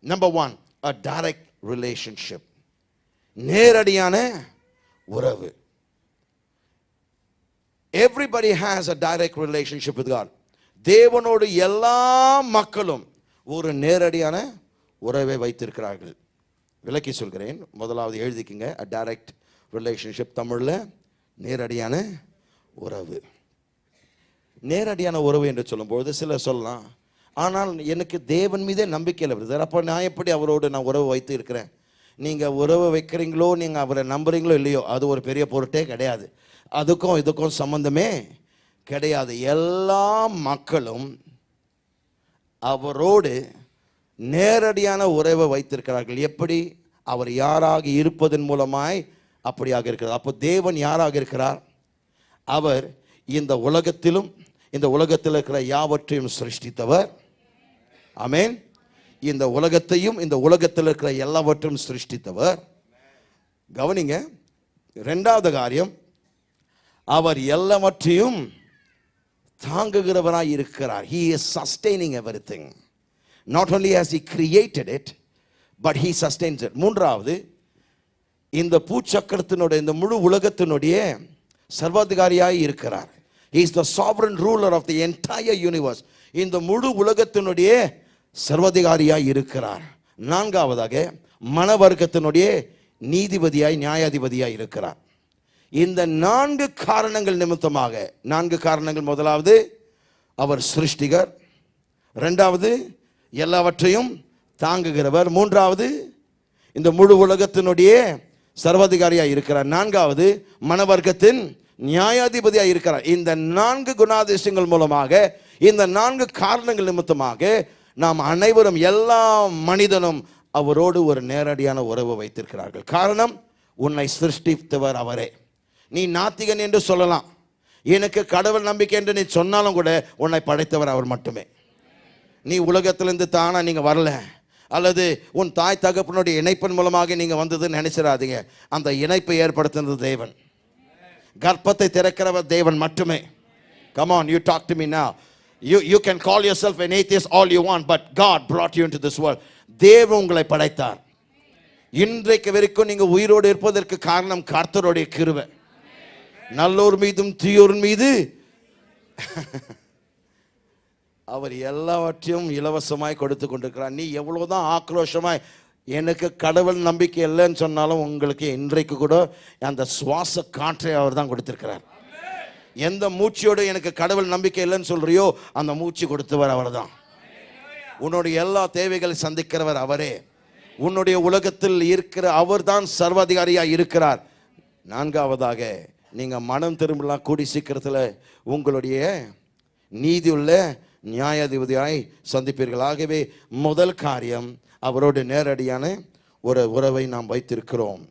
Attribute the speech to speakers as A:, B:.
A: Number one a direct relationship நேரடியான உறவு. Everybody has a direct relationship with God தேவனோடு எல்லா மக்களும் ஒரு நேரடியான உறவை வைத்திருக்கிறார்கள். விளக்கி சொல்கிறேன். முதலாவது எழுதிக்கிங்க. அ டைரக்ட் ரிலேஷன்ஷிப் தமிழில் நேரடியான உறவு. நேரடியான உறவு என்று சொல்லும்பொழுது சிலர் சொல்லலாம். ஆனால் எனக்கு தேவன் மீதே நம்பிக்கையில் வருது அப்போ நான் எப்படி அவரோடு நான் உறவு வைத்து இருக்கிறேன்? நீங்கள் உறவு வைக்கிறீங்களோ நீங்கள் அவரை நம்புறீங்களோ இல்லையோ அது ஒரு பெரிய பொருட்டே கிடையாது. அதுக்கும் இதுக்கும் சம்பந்தமே கிடையாது. எல்லா மக்களும் அவரோடு நேரடியான உறவை வைத்திருக்கிறார்கள். எப்படி? அவர் யாராக இருப்பதன் மூலமாய் அப்படியாக இருக்கிறார். அப்போ தேவன் யாராக இருக்கிறார்? அவர் இந்த உலகத்திலும் இந்த உலகத்தில் இருக்கிற யாவற்றையும் சிருஷ்டித்தவர் அமேன் இந்த உலகத்தையும் இந்த உலகத்தில் இருக்கிற எல்லாவற்றையும் சிருஷ்டித்தவர். கவனிங்க ரெண்டாவது காரியம் அவர் எல்லாவற்றையும் தாங்குகிறவராய் இருக்கிறார். He is sustaining thing not only has he created it but he sustains it மூன்றாவது இந்த பூச்சக்கரத்தினுடைய இந்த முழு உலகத்தினுடைய சர்வாதிகாரியாய் இருக்கிறார். Is the sovereign ruler of of entire universe இந்த முழு உலகத்தினுடைய சர்வாதிகாரியாய் இருக்கிறார். நான்காவதாக மனவர்க்கத்தினுடைய நீதிபதியாய் நியாயாதிபதியாய் இருக்கிறார். இந்த நான்கு காரணங்கள் நிமித்தமாக நான்கு காரணங்கள் முதலாவது அவர் சிருஷ்டிகர். ரெண்டாவது எல்லாவற்றையும் தாங்குகிறவர். மூன்றாவது இந்த முழு உலகத்தினுடைய சர்வாதிகாரியாக இருக்கிறார். நான்காவது மனவர்க்கத்தின் நியாயாதிபதியாக இருக்கிறார். இந்த நான்கு குணாதிசயங்கள் மூலமாக இந்த நான்கு காரணங்கள் நிமித்தமாக நாம் அனைவரும் எல்லா மனிதனும் அவரோடு ஒரு நேரடியான உறவு வைத்திருக்கிறார்கள். காரணம் உன்னை சிருஷ்டித்தவர் அவரே. நீ நாத்திகன் என்று சொல்லலாம். எனக்கு கடவுள் நம்பிக்கை என்று நீ சொன்னாலும் கூட உன்னை படைத்தவர் அவர் மட்டுமே. நீ உலகத்திலிருந்து தானா நீங்கள் வரல. அல்லது உன் தாய் தகப்பனுடைய இணைப்பின் மூலமாக நீங்கள் வந்ததுன்னு நினைச்சிடாதீங்க. அந்த இணைப்பை ஏற்படுத்தினது தேவன். கர்ப்பத்தை திறக்கிறவர் தேவன் மட்டுமே. Come on you talk to me you you you can call yourself an atheist all you want but god brought you into this world. தேவ உங்களை படைத்தார். இன்றைக்கு வரைக்கும் நீங்க உயிரோடு இருப்பதற்கு காரணம் கர்த்தருடைய கிருவை நல்லோர் மீதும் தீயோர் மீது. அவர் எல்லாவற்றையும் இலவசமாய் கொடுத்து கொண்டிருக்கிறார். நீ எவ்வளவுதான் ஆக்ரோஷமாய் எனக்கு கடவுள் நம்பிக்கை இல்லைன்னு சொன்னாலும் உங்களுக்கு இன்றைக்கு கூட அந்த சுவாச காற்றை அவர் தான் கொடுத்திருக்கிறார். எந்த மூச்சியோடு எனக்கு கடவுள் நம்பிக்கை இல்லைன்னு சொல்றியோ அந்த மூச்சு கொடுத்தவர் அவர் தான் உன்னுடைய எல்லா தேவைகளை சந்திக்கிறவர் அவரே. உன்னுடைய உலகத்தில் இருக்கிற அவர்தான் சர்வாதிகாரியாக இருக்கிறார். நான்காவதாக நீங்கள் மனம் திரும்பலாம் கூடி சீக்கிரத்தில் உங்களுடைய நீதியுள்ள நியாயாதிபதியாய் சந்திப்பீர்கள். ஆகவே முதல் காரியம் அவரோடு நேரடியான ஒரு உறவை நாம் வைத்திருக்கிறோம்.